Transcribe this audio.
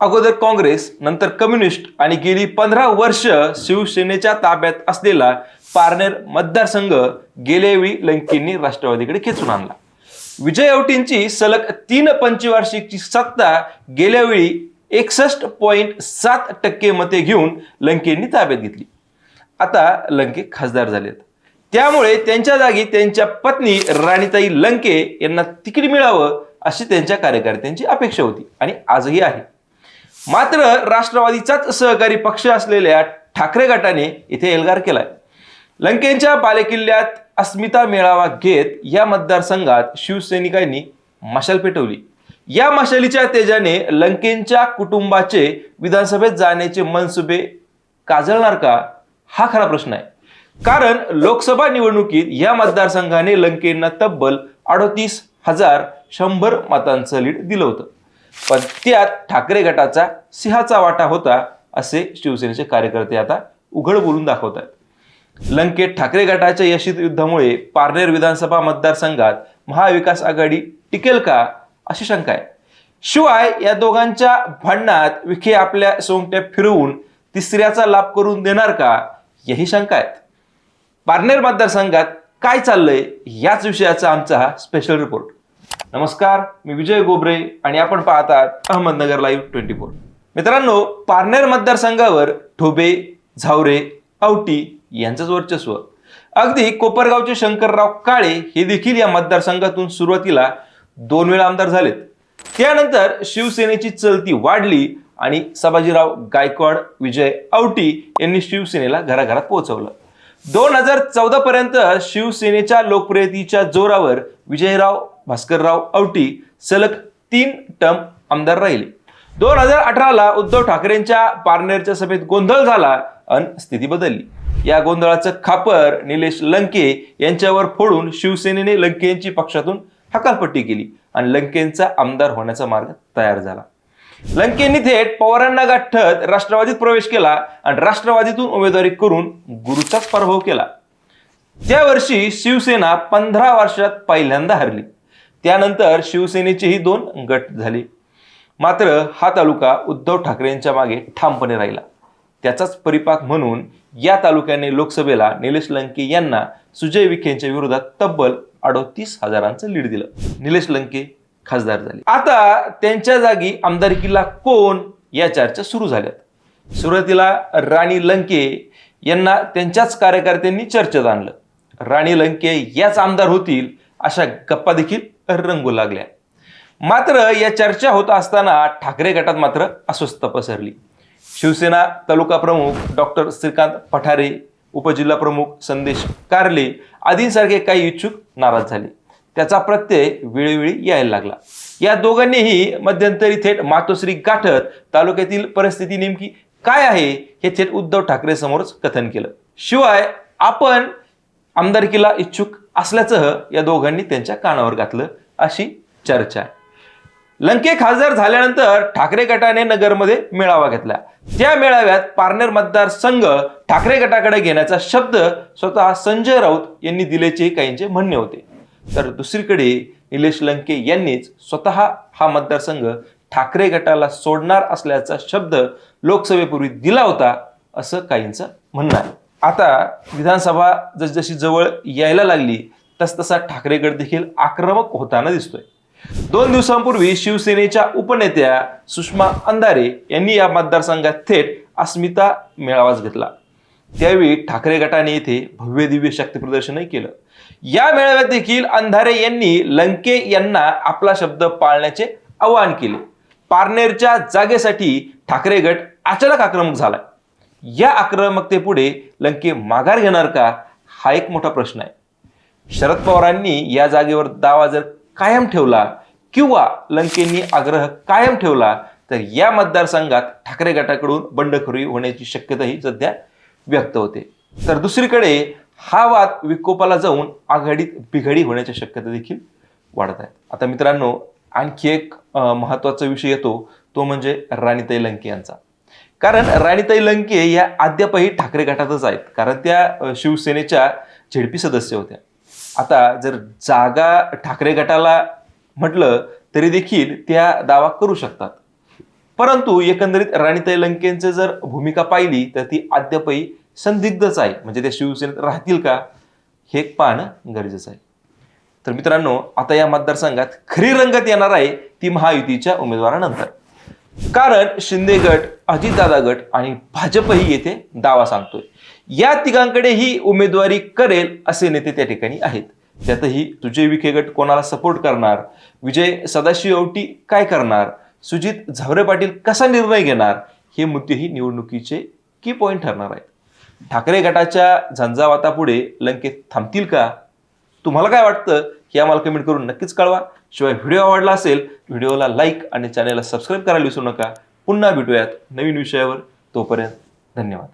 अगोदर काँग्रेस नंतर कम्युनिस्ट आणि गेली पंधरा वर्ष शिवसेनेच्या ताब्यात असलेला पारनेर मतदारसंघ गेल्यावेळी लंकेंनी राष्ट्रवादीकडे खेचून आणला. विजय औटींची सलग तीन पंचवार्षिकची सत्ता गेल्यावेळी एकसष्ट पॉईंट सात टक्के मते घेऊन लंकेंनी ताब्यात घेतली. आता लंके खासदार झालेत. त्यामुळे त्यांच्या जागी त्यांच्या पत्नी राणीताई लंके यांना तिकीट मिळावं अशी त्यांच्या कार्यकर्त्यांची अपेक्षा होती आणि आजही आहे. मात्र राष्ट्रवादीचाच सहकारी पक्ष असलेल्या ठाकरे गटाने इथे एल्गार केलाय. लंकेच्या बालेकिल्ल्यात अस्मिता मेळावा घेत या मतदारसंघात शिवसैनिकांनी मशाल पेटवली. या मशालीच्या तेजाने लंकेंच्या कुटुंबाचे विधानसभेत जाण्याचे मनसुबे काजळणार का? हा खरा प्रश्न आहे. कारण लोकसभा निवडणुकीत या मतदारसंघाने लंकेंना तब्बल अडोतीस हजार शंभर मतांचं लीड दिलं होतं. पण त्यात ठाकरे गटाचा सिंहाचा वाटा होता असे शिवसेनेचे कार्यकर्ते आता उघड बोलून दाखवत आहेत लंकेत ठाकरे गटाच्या यशित युद्धामुळे पारनेर विधानसभा मतदारसंघात महाविकास आघाडी टिकेल का अशी शंका आहे. शिवाय या दोघांच्या भांडणात विखे आपल्या सोंगट्या फिरवून तिसऱ्याचा लाभ करून देणार का याही शंका आहेत. पारनेर मतदारसंघात काय चाललंय याच विषयाचा आमचा हा स्पेशल रिपोर्ट नमस्कार मी विजय गोबरे आणि आपण पाहतात अहमदनगर लाईव्ह ट्वेंटी फोर मित्रांनो पारनेर मतदारसंघावर ठोबे झावरे आवटी यांचंच वर्चस्व. अगदी कोपरगावचे शंकरराव काळे हे देखील या मतदारसंघातून सुरुवातीला दोन वेळा आमदार झालेत. त्यानंतर शिवसेनेची चलती वाढली आणि सभाजीराव गायकवाड विजय आवटी यांनी शिवसेनेला घराघरात पोहोचवलं. दोन हजार चौदा पर्यंत शिवसेनेच्या लोकप्रियतेच्या जोरावर विजयराव भास्करराव औटी सलग तीन टर्म आमदार राहिले. दोन हजार अठराला उद्धव ठाकरेंच्या पारनेरच्या सभेत गोंधळ झाला आणि स्थिती बदलली. या गोंधळाचं खापर निलेश लंके यांच्यावर फोडून शिवसेनेने लंके यांची पक्षातून हकालपट्टी केली आणि लंकेंचा आमदार होण्याचा मार्ग तयार झाला. लंकेंनी थेट पवारांना गाठत राष्ट्रवादीत प्रवेश केला आणि राष्ट्रवादीतून उमेदवारी करून गुरुचाच पराभव केला. त्या वर्षी शिवसेना पंधरा वर्षात पहिल्यांदा हरली. त्यानंतर शिवसेनेचेही दोन गट झाले. मात्र हा तालुका उद्धव ठाकरेंच्या मागे ठामपणे राहिला. त्याचाच परिपाक म्हणून या तालुक्याने लोकसभेला निलेश लंके यांना सुजय विखेंच्या विरोधात तब्बल अडोतीस हजारांचं लीड दिलं. निलेश लंके खासदार झाले. आता त्यांच्या जागी आमदारकीला कोण या चर्चा सुरू झाल्यात? सुरुवातीला राणी लंके यांना त्यांच्याच कार्यकर्त्यांनी चर्चेत आणलं. राणी लंके याच आमदार होतील अशा गप्पा देखील रंगू लागल्या. मात्र या चर्चा होत असताना ठाकरे गटात मात्र अस्वस्थ पसरली. शिवसेना तालुका प्रमुख डॉक्टर श्रीकांत पठारे उपजिल्हा प्रमुख संदेश कारले आदींसारखे काही इच्छुक नाराज झाले. त्याचा प्रत्यय वेळोवेळी यायला लागला. या दोघांनीही मध्यंतरी थेट मातोश्री गाठत तालुक्यातील परिस्थिती नेमकी काय आहे हे थेट उद्धव ठाकरे समोरच कथन केलं. शिवाय आपण आमदारकीला इच्छुक असल्याचं या दोघांनी त्यांच्या कानावर घातलं अशी चर्चा. आहे लंके खासदार झाल्यानंतर ठाकरे गटाने नगरमध्ये मेळावा घेतला. त्या मेळाव्यात पारनेर मतदारसंघ ठाकरे गटाकडे घेण्याचा शब्द स्वतः संजय राऊत यांनी दिल्याचे काहींचे म्हणणे होते. तर दुसरीकडे निलेश लंके यांनीच स्वतः हा मतदारसंघ ठाकरे गटाला सोडणार असल्याचा शब्द लोकसभेपूर्वी दिला होता असं काहींचं म्हणणं आहे. आता विधानसभा जसजशी जवळ यायला लागली तसतसा ठाकरे गट देखील आक्रमक होताना दिसतोय. दोन दिवसांपूर्वी शिवसेनेच्या उपनेत्या सुषमा अंधारे यांनी या मतदारसंघात थेट अस्मिता मेळावाच घेतला. त्यावेळी ठाकरे गटाने येथे भव्य दिव्य शक्तीप्रदर्शनही केलं. या मेळाव्यात देखील अंधारे यांनी लंके यांना आपला शब्द पाळण्याचे आवाहन केले. पारनेरच्या जागेसाठी ठाकरे गट अचानक आक्रमक झालाय. या आक्रमकतेपुढे लंके माघार घेणार का? हा एक मोठा प्रश्न आहे. शरद पवारांनी या जागेवर दावा जर कायम ठेवला किंवा लंकेंनी आग्रह कायम ठेवला तर या मतदारसंघात ठाकरे गटाकडून बंडखोरी होण्याची शक्यताही सध्या व्यक्त होते. तर दुसरीकडे हा वाद विकोपाला जाऊन आघाडीत बिघाडी होण्याच्या शक्यता देखील वाढत आहेत. आता मित्रांनो आणखी एक महत्त्वाचा विषय येतो तो म्हणजे राणीताई लंके यांचा. कारण राणीताई लंके या अद्यापही ठाकरे गटातच आहेत. कारण त्या शिवसेनेच्या झेडपी सदस्य होत्या. आता जर जागा ठाकरे गटाला म्हटलं तरी देखील त्या दावा करू शकतात. परंतु एकंदरीत राणीताई लंकेंचं जर भूमिका पाहिली तर ती अद्यापही संदिग्धच आहे. म्हणजे ते शिवसेनेत राहतील का? हे पाहणं गरजेचं आहे. तर मित्रांनो आता या मतदारसंघात खरी रंगत येणार आहे ती महायुतीच्या उमेदवारानंतर. कारण शिंदे गट अजितदादा गट आणि भाजपही येथे दावा सांगतोय. या तिघांकडे ही उमेदवारी करेल असे नेते त्या ठिकाणी आहेत. त्यातही तुझे विखे गट कोणाला सपोर्ट करणार? विजय सदाशिव औटी काय करणार? सुजित झावरे पाटील कसा निर्णय घेणार? हे मुद्देही निवडणुकीचे की पॉईंट ठरणार आहेत. ठाकरे गटाच्या झंझावातापुढे लंकेत थांबतील का? तुम्हाला काय वाटतं? हे आम्हाला कमेंट करून नक्कीच कळवा. शिवाय व्हिडिओ आवडला असेल व्हिडिओला लाईक आणि चॅनलला सबस्क्राईब करायला विसरू नका. पुन्हा भेटूयात नवीन विषयावर. तोपर्यंत धन्यवाद.